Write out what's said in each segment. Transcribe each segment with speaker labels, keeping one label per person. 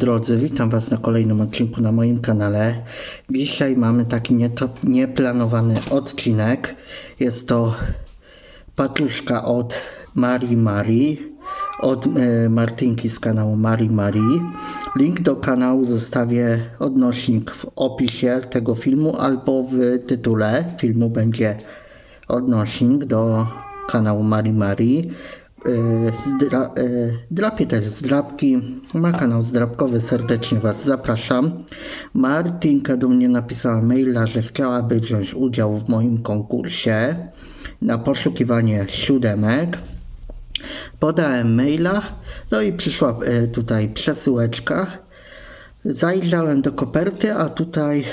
Speaker 1: drodzy, witam Was na kolejnym odcinku na moim kanale. Dzisiaj mamy taki nieplanowany odcinek. Jest to patuszka od Marii Marii, od e, Martynki z kanału Marii Marii. Link do kanału zostawię odnośnik w opisie tego filmu albo w tytule filmu będzie odnośnik do kanału Marii Marii. Yy, Zdra, yy, drapie też zdrabki. Ma kanał zdrabkowy, serdecznie Was zapraszam. Martinka do mnie napisała maila, że chciałaby wziąć udział w moim konkursie na poszukiwanie siódemek. Podałem maila, no i przyszła e, tutaj przesyłeczka. Zajrzałem do koperty, a tutaj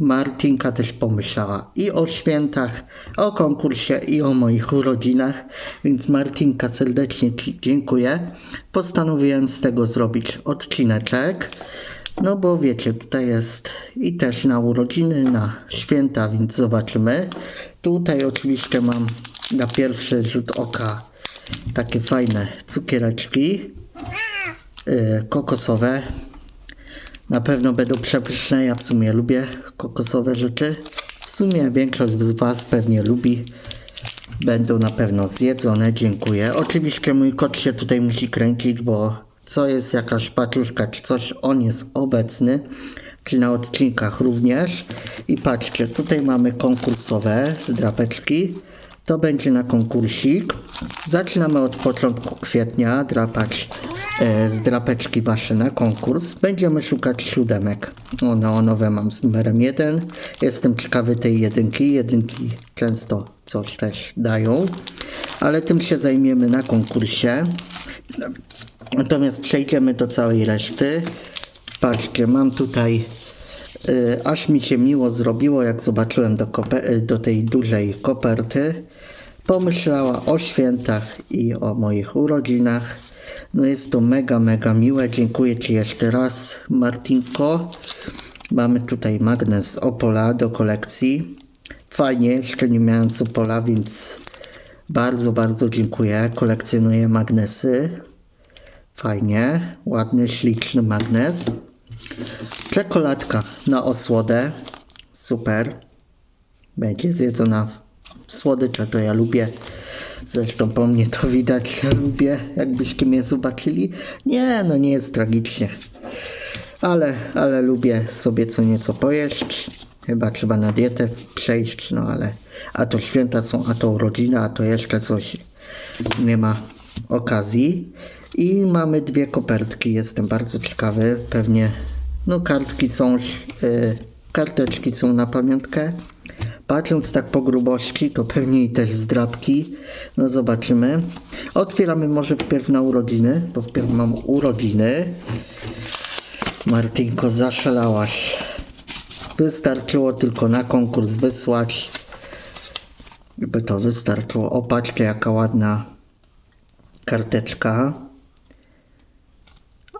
Speaker 1: Martinka też pomyślała i o świętach, o konkursie i o moich urodzinach, więc Martinka serdecznie Ci dziękuję. Postanowiłem z tego zrobić odcineczek, no bo wiecie, tutaj jest i też na urodziny, na święta, więc zobaczymy. Tutaj oczywiście mam na pierwszy rzut oka takie fajne cukiereczki yy, kokosowe. Na pewno będą przepyszne, ja w sumie lubię kokosowe rzeczy. W sumie większość z Was pewnie lubi. Będą na pewno zjedzone, dziękuję. Oczywiście mój kot się tutaj musi kręcić, bo co jest jakaś paczuszka czy coś, on jest obecny. Czy na odcinkach również. I patrzcie, tutaj mamy konkursowe z drapeczki. To będzie na konkursik. Zaczynamy od początku kwietnia drapać z drapeczki wasze na konkurs. Będziemy szukać siódemek. O, neonowe mam z numerem 1. Jestem ciekawy tej jedynki. Jedynki często coś też dają. Ale tym się zajmiemy na konkursie. Natomiast przejdziemy do całej reszty. Patrzcie, mam tutaj y, aż mi się miło zrobiło, jak zobaczyłem do, y, do tej dużej koperty. Pomyślała o świętach i o moich urodzinach. No jest to mega, mega miłe. Dziękuję Ci jeszcze raz, Martinko. Mamy tutaj magnes Opola do kolekcji. Fajnie, jeszcze nie miałem z Opola, więc bardzo, bardzo dziękuję. Kolekcjonuję magnesy. Fajnie, ładny, śliczny magnes. Czekoladka na osłodę. Super. Będzie zjedzona słodycze, to ja lubię. Zresztą po mnie to widać, że lubię, jakbyście mnie zobaczyli. Nie, no nie jest tragicznie. Ale, ale lubię sobie co nieco pojeść. Chyba trzeba na dietę przejść, no ale a to święta są, a to urodzina, a to jeszcze coś. Nie ma okazji. I mamy dwie kopertki. Jestem bardzo ciekawy. Pewnie, no kartki są, yy, karteczki są na pamiątkę. Patrząc tak po grubości, to pewnie i też zdrabki. No zobaczymy. Otwieramy może wpierw na urodziny, bo wpierw mam urodziny. Martinko, zaszalałaś. Wystarczyło tylko na konkurs wysłać. By to wystarczyło. O, patrzcie, jaka ładna karteczka.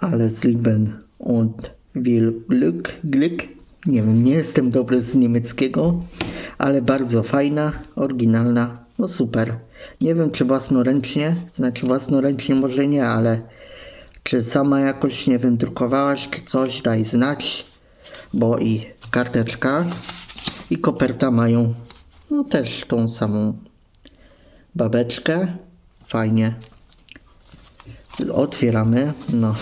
Speaker 1: Alles Lieben und viel Glück. Glück. Nie wiem, nie jestem dobry z niemieckiego, ale bardzo fajna, oryginalna. No super. Nie wiem, czy własnoręcznie, znaczy własnoręcznie może nie, ale czy sama jakoś, nie wiem, drukowałaś, czy coś, daj znać, bo i karteczka i koperta mają no też tą samą babeczkę. Fajnie. Otwieramy. No.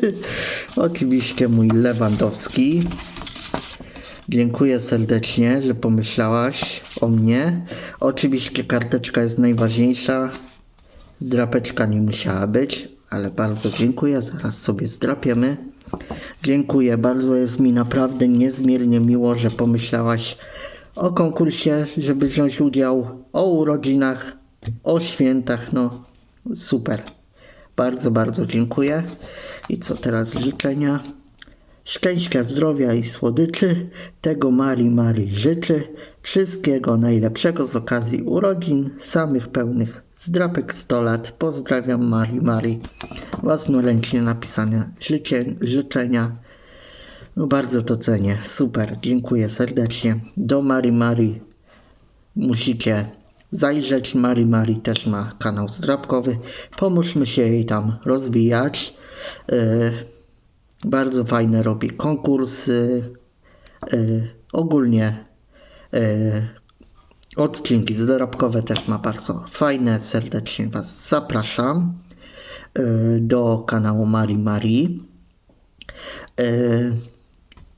Speaker 1: Oczywiście mój Lewandowski. Dziękuję serdecznie, że pomyślałaś o mnie. Oczywiście karteczka jest najważniejsza. Zdrapeczka nie musiała być, ale bardzo dziękuję. Zaraz sobie zdrapiemy. Dziękuję, bardzo jest mi naprawdę niezmiernie miło, że pomyślałaś o konkursie, żeby wziąć udział, o urodzinach, o świętach. No super. Bardzo, bardzo dziękuję. I co teraz życzenia? Szczęścia, zdrowia i słodyczy. Tego Marii Marii życzy. Wszystkiego najlepszego z okazji urodzin. Samych pełnych zdrapek 100 lat. Pozdrawiam Marii Marii. Własnoręcznie napisane życie, życzenia. No bardzo to cenię. Super. Dziękuję serdecznie. Do Marii Marii musicie zajrzeć. Marii Marii też ma kanał zdrabkowy. Pomóżmy się jej tam rozwijać. Yy, Bardzo fajne robi konkursy. y, ogólnie y, odcinki zarobkowe też ma bardzo fajne. Serdecznie Was zapraszam y, do kanału Mari Mari. Y,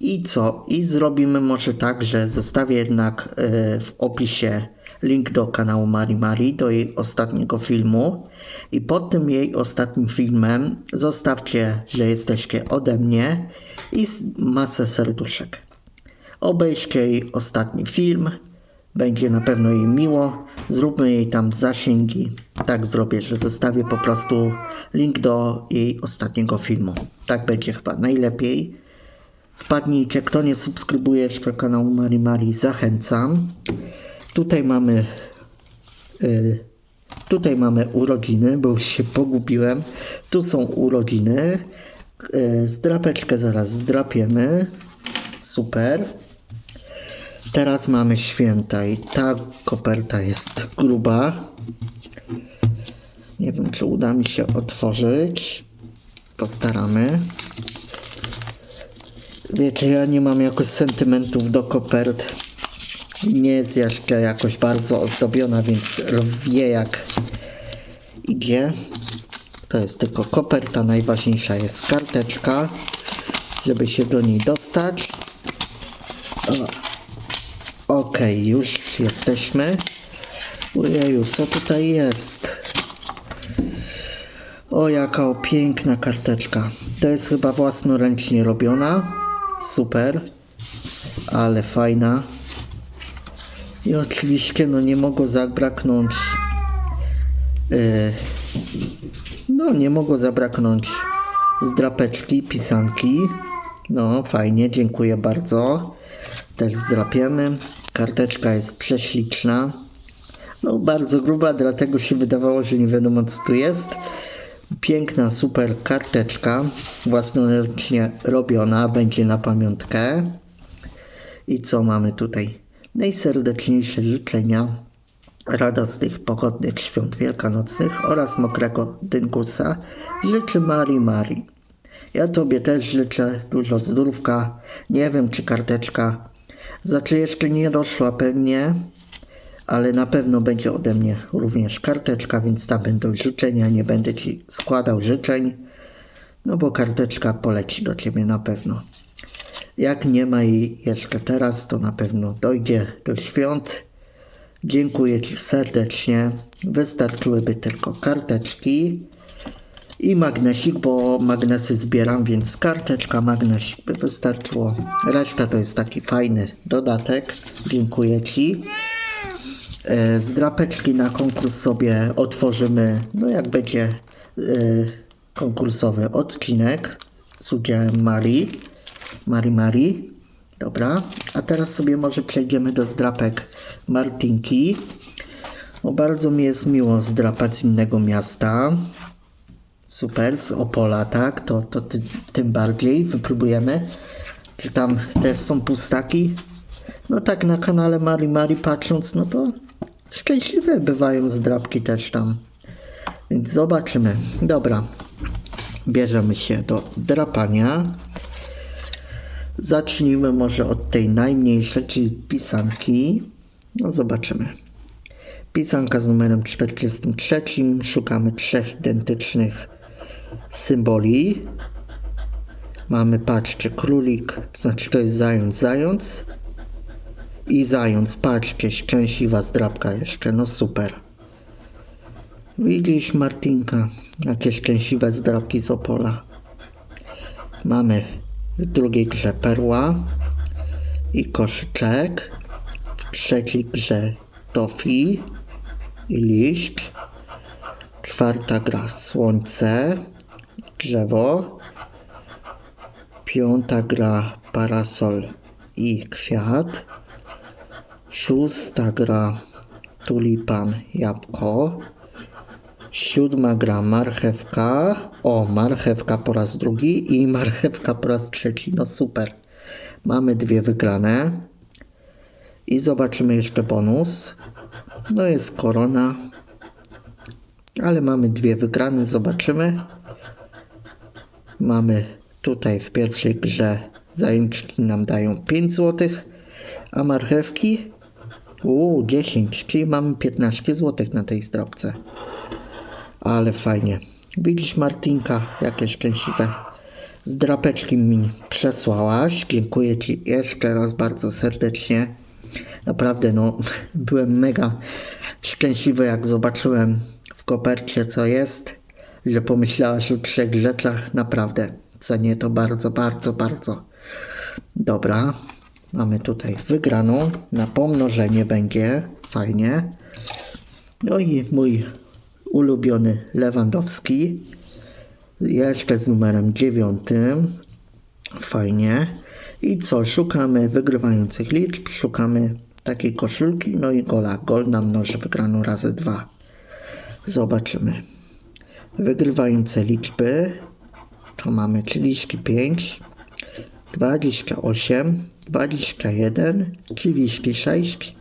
Speaker 1: I co? I zrobimy może tak, że zostawię jednak y, w opisie link do kanału Mari Mari, do jej ostatniego filmu. I pod tym jej ostatnim filmem zostawcie, że jesteście ode mnie i masę serduszek. Obejrzcie jej ostatni film. Będzie na pewno jej miło. Zróbmy jej tam zasięgi. Tak zrobię, że zostawię po prostu link do jej ostatniego filmu. Tak będzie chyba najlepiej. Wpadnijcie, kto nie subskrybuje jeszcze kanału Mari Mari, zachęcam. Tutaj mamy y, tutaj mamy urodziny, bo już się pogubiłem. Tu są urodziny. Y, zdrapeczkę zaraz zdrapiemy. Super. Teraz mamy święta i ta koperta jest gruba. Nie wiem, czy uda mi się otworzyć. Postaramy. Wiecie, ja nie mam jakoś sentymentów do kopert. Nie jest jeszcze jakoś bardzo ozdobiona, więc wie jak idzie. To jest tylko koperta. Najważniejsza jest karteczka, żeby się do niej dostać. O. Okej, już jesteśmy. Ojeju, co tutaj jest? O, jaka piękna karteczka. To jest chyba własnoręcznie robiona. Super. Ale fajna. I oczywiście, no nie mogło zabraknąć. Yy, no, nie mogło zabraknąć zdrapeczki, pisanki. No, fajnie, dziękuję bardzo. Też zdrapiemy. Karteczka jest prześliczna. No, bardzo gruba, dlatego się wydawało, że nie wiadomo co tu jest. Piękna, super karteczka, własnoręcznie robiona, będzie na pamiątkę. I co mamy tutaj? Najserdeczniejsze życzenia radosnych, pogodnych świąt wielkanocnych oraz mokrego dyngusa życzy Marii Marii. Ja Tobie też życzę dużo zdrówka. Nie wiem, czy karteczka, znaczy jeszcze nie doszła pewnie, ale na pewno będzie ode mnie również karteczka, więc tam będą życzenia. Nie będę Ci składał życzeń, no bo karteczka poleci do Ciebie na pewno. Jak nie ma jej jeszcze teraz, to na pewno dojdzie do świąt. Dziękuję Ci serdecznie. Wystarczyłyby tylko karteczki i magnesik, bo magnesy zbieram, więc karteczka, magnesik by wystarczyło. Reszta to jest taki fajny dodatek. Dziękuję Ci. E, Z drapeczki na konkurs sobie otworzymy, no jak będzie e, konkursowy odcinek z udziałem Marii. Marii Marii. Dobra, a teraz sobie może przejdziemy do zdrapek Martinki. O, bardzo mi jest miło zdrapać z innego miasta. Super, z Opola, tak? To, to ty, tym bardziej wypróbujemy. Czy tam też są pustaki? No tak, na kanale Mari Mari patrząc, no to szczęśliwe bywają zdrapki też tam. Więc zobaczymy. Dobra, bierzemy się do drapania. Zacznijmy może od tej najmniejszej, czyli pisanki. No zobaczymy. Pisanka z numerem 43. Szukamy trzech identycznych symboli. Mamy, patrzcie, królik, to znaczy to jest zając, zając. I zając, patrzcie, szczęśliwa zdrabka jeszcze, no super. Widzisz, Martinka, jakie szczęśliwe zdrabki z Opola. Mamy w drugiej grze perła i koszyczek. W trzeciej grze tofi i liść. Czwarta gra słońce, drzewo. Piąta gra parasol i kwiat. Szósta gra tulipan, jabłko. Siódma gra marchewka. O, marchewka po raz drugi i marchewka po raz trzeci. No super. Mamy dwie wygrane. I zobaczymy jeszcze bonus. No jest korona. Ale mamy dwie wygrane, zobaczymy. Mamy Tutaj w pierwszej grze zajęczki nam dają 5 zł, a marchewki uuu, 10, czyli mamy 15 zł na tej stropce. Ale fajnie. Widzisz Martinka, jakie szczęśliwe zdrapeczki mi przesłałaś. Dziękuję Ci jeszcze raz bardzo serdecznie. Naprawdę, no, byłem mega szczęśliwy, jak zobaczyłem w kopercie, co jest, że pomyślałaś o trzech rzeczach. Naprawdę, cenię to bardzo, bardzo, bardzo. Dobra, mamy tutaj wygraną. Na pomnożenie będzie. Fajnie. No i mój ulubiony Lewandowski. Jeszcze z numerem dziewiątym. Fajnie. I co? Szukamy wygrywających liczb, szukamy takiej koszulki, no i gola. Gol nam mnoży wygraną razy dwa. Zobaczymy. Wygrywające liczby to mamy 35, 28, 21, 36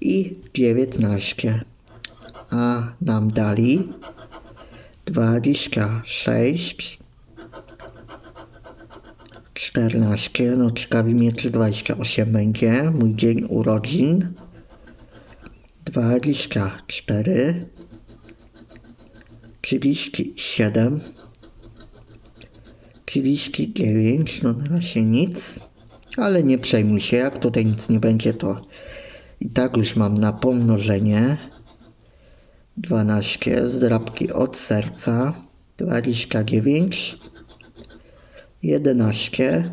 Speaker 1: i 19. A nam dali 26, 14, no ciekawi mnie czy 28 będzie, mój dzień urodzin, 24, 37, 39, no na razie nic, ale nie przejmuj się, jak tutaj nic nie będzie, to i tak już mam na pomnożenie. 12 zdrabki od serca, 29, 11,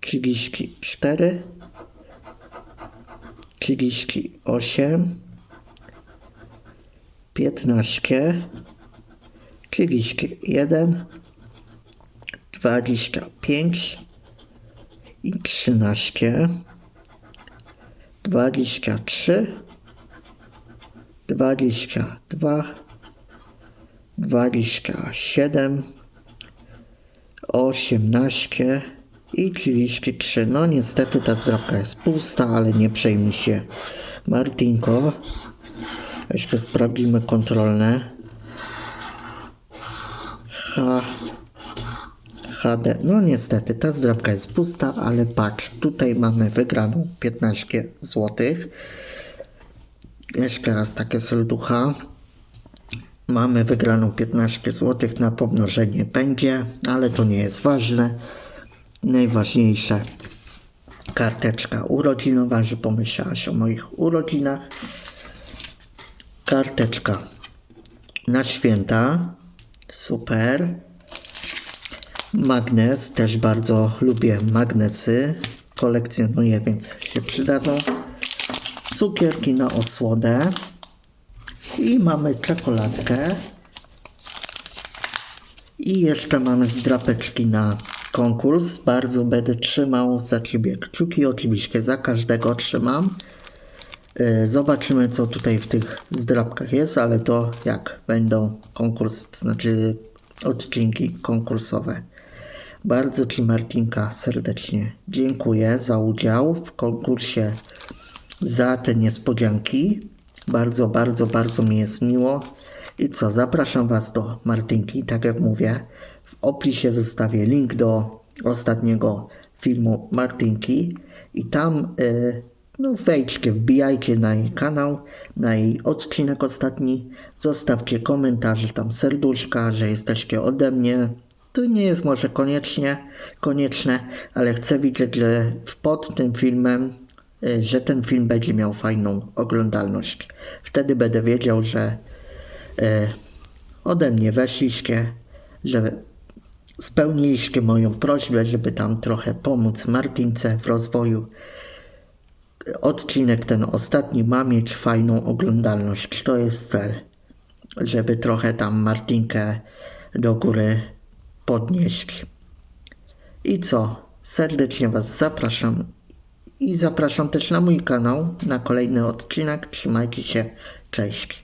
Speaker 1: 34, 38, 15, 31, 25 i 13, 23, 22, 27, 18 i 33. No niestety ta zdrabka jest pusta, ale nie przejmuj się. Martinko. Jeszcze sprawdzimy kontrolne. H. HD. No niestety ta zdrabka jest pusta, ale patrz, tutaj mamy wygraną 15 złotych. Jeszcze raz takie serducha. Mamy wygraną 15 zł na pomnożenie będzie, ale to nie jest ważne. Najważniejsze karteczka urodzinowa, że pomyślałaś o moich urodzinach. Karteczka na święta. Super. Magnes, też bardzo lubię magnesy. Kolekcjonuję, więc się przydadzą cukierki na osłodę i mamy czekoladkę i jeszcze mamy zdrapeczki na konkurs. Bardzo będę trzymał za Ciebie kciuki, oczywiście za każdego trzymam. Yy, Zobaczymy co tutaj w tych zdrapkach jest, ale to jak będą konkurs, to znaczy odcinki konkursowe. Bardzo Ci Martinka serdecznie dziękuję za udział w konkursie za te niespodzianki. Bardzo, bardzo, bardzo mi jest miło. I co, zapraszam Was do Martynki, tak jak mówię. W opisie zostawię link do ostatniego filmu Martynki i tam y, no wejdźcie, wbijajcie na jej kanał, na jej odcinek ostatni, zostawcie komentarze, tam serduszka, że jesteście ode mnie. To nie jest może koniecznie, konieczne, ale chcę widzieć, że pod tym filmem że ten film będzie miał fajną oglądalność. Wtedy będę wiedział, że y, ode mnie weszliście, że spełniliście moją prośbę, żeby tam trochę pomóc Martince w rozwoju. Odcinek ten ostatni ma mieć fajną oglądalność. To jest cel, żeby trochę tam Martinkę do góry podnieść. I co? Serdecznie Was zapraszam i zapraszam też na mój kanał, na kolejny odcinek. Trzymajcie się, cześć.